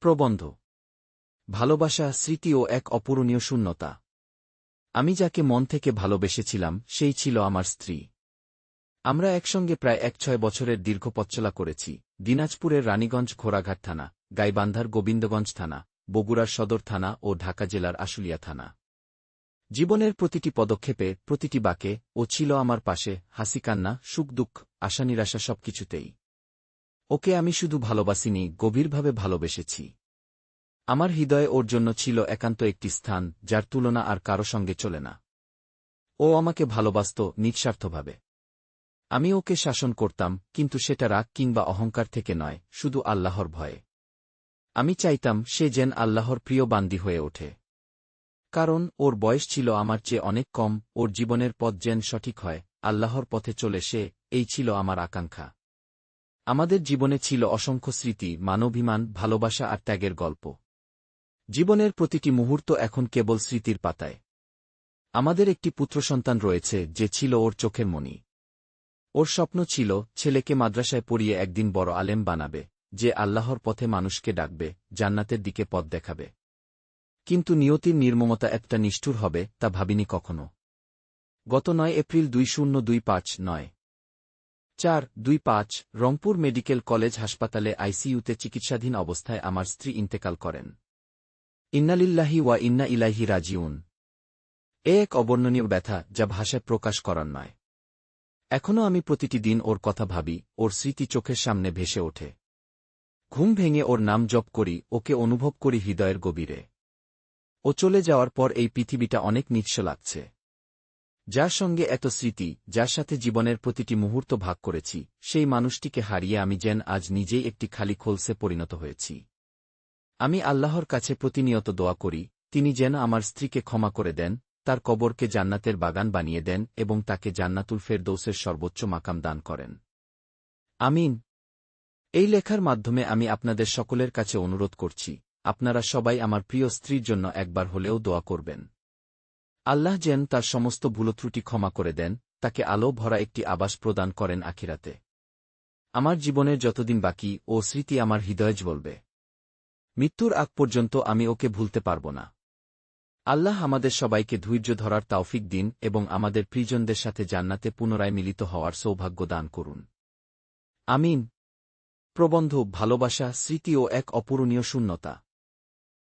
প্রবন্ধ। ভালোবাসা, স্মৃতি ও এক অপূরণীয় শূন্যতা। আমি যাকে মন থেকে ভালোবেসেছিলাম, সেই ছিল আমার স্ত্রী। আমরা একসঙ্গে প্রায় এক ছয় বছরের দীর্ঘ পথচলা করেছি। দিনাজপুরের রানীগঞ্জ ঘোড়াঘাট থানা, গাইবান্ধার গোবিন্দগঞ্জ থানা, বগুড়ার সদর থানা ও ঢাকা জেলার আশুলিয়া থানা। জীবনের প্রতিটি পদক্ষেপে, প্রতিটি বাকে ও ছিল আমার পাশে হাসি কান্না সুখ দুঃখ আশা নিরাশা সবকিছুতেই। ওকে আমি শুধু ভালোবাসিনি, গভীরভাবে ভালোবেসেছি। আমার হৃদয়ে ওর জন্য ছিল একান্ত একটি স্থান, যার তুলনা আর কারও সঙ্গে চলে না। ও আমাকে ভালোবাসত নিঃস্বার্থভাবে। আমি ওকে শাসন করতাম, কিন্তু সেটা রাগ কিংবা অহংকার থেকে নয়, শুধু আল্লাহর ভয়ে। আমি চাইতাম সে যেন আল্লাহর প্রিয় বান্দি হয়ে ওঠে। কারণ ওর বয়স ছিল আমার চেয়ে অনেক কম, ওর জীবনের পথ যেন সঠিক হয়, আল্লাহর পথে চলে সে, এই ছিল আমার আকাঙ্ক্ষা। আমাদের জীবনে ছিল অসংখ্য স্মৃতি মানবিমান ভালোবাসা আর ত্যাগের গল্প। জীবনের প্রতিটি মুহূর্ত এখন কেবল স্মৃতির পাতায়। আমাদের একটি পুত্র সন্তান রয়েছে, যে ছিল ওর চোখের মণি। ওর স্বপ্ন ছিল, ছেলেকে মাদ্রাসায় পড়িয়ে একদিন বড় আলেম বানাবে, যে আল্লাহর পথে মানুষকে ডাকবে, জান্নাতের দিকে পথ দেখাবে। কিন্তু নিয়তির নির্মমতা একটা নিষ্ঠুর হবে, তা ভাবিনি কখনো। গত নয় এপ্রিল দুই শূন্য দুই পাঁচ নয়। চার, দুই, পাঁচ, রংপুর মেডিকেল কলেজ হাসপাতালে আইসিইউতে চিকিৎসাধীন অবস্থায় আমার স্ত্রী ইন্তেকাল করেন। ইন্নালিল্লাহি ওয়া ইন্না ইলাহি রাজিউন। এ এক অবর্ণনীয় ব্যথা যা ভাষায় প্রকাশ করার নয়। এখনও আমি প্রতিটি দিন ওর কথা ভাবি, ওর স্মৃতি চোখের সামনে ভেসে ওঠে। ঘুম ভেঙে ওর নাম জপ করি, ওকে অনুভব করি হৃদয়ের গভীরে। ও চলে যাওয়ার পর এই পৃথিবীটা অনেক নিঃস্ব লাগছে। যার সঙ্গে এত স্মৃতি, যার সাথে জীবনের প্রতিটি মুহূর্ত ভাগ করেছি, সেই মানুষটিকে হারিয়ে আমি যেন আজ নিজেই একটি খালি খোলসে পরিণত হয়েছি। আমি আল্লাহর কাছে প্রতিনিয়ত দোয়া করি, তিনি যেন আমার স্ত্রীকে ক্ষমা করে দেন, তার কবরকে জান্নাতের বাগান বানিয়ে দেন এবং তাকে জান্নাতুল ফেরদৌসের সর্বোচ্চ মাকাম দান করেন। আমিন। এই লেখার মাধ্যমে আমি আপনাদের সকলের কাছে অনুরোধ করছি, আপনারা সবাই আমার প্রিয় স্ত্রীর জন্য একবার হলেও দোয়া করবেন। আল্লাহ যেন তার সমস্ত ভুলত্রুটি ক্ষমা করে দেন, তাকে আলো ভরা একটি আবাস প্রদান করেন আখিরাতে। আমার জীবনের যতদিন বাকি, ও স্মৃতি আমার হৃদয় বলবে মৃত্যুর আগ পর্যন্ত আমি ওকে ভুলতে পারব না। আল্লাহ আমাদের সবাইকে ধৈর্য ধরার তাওফিক দিন এবং আমাদের প্রিজনদের সাথে জান্নাতে পুনরায় মিলিত হওয়ার সৌভাগ্য দান করুন। আমিন। প্রবন্ধ, ভালোবাসা, স্মৃতি ও এক অপূরণীয় শূন্যতা।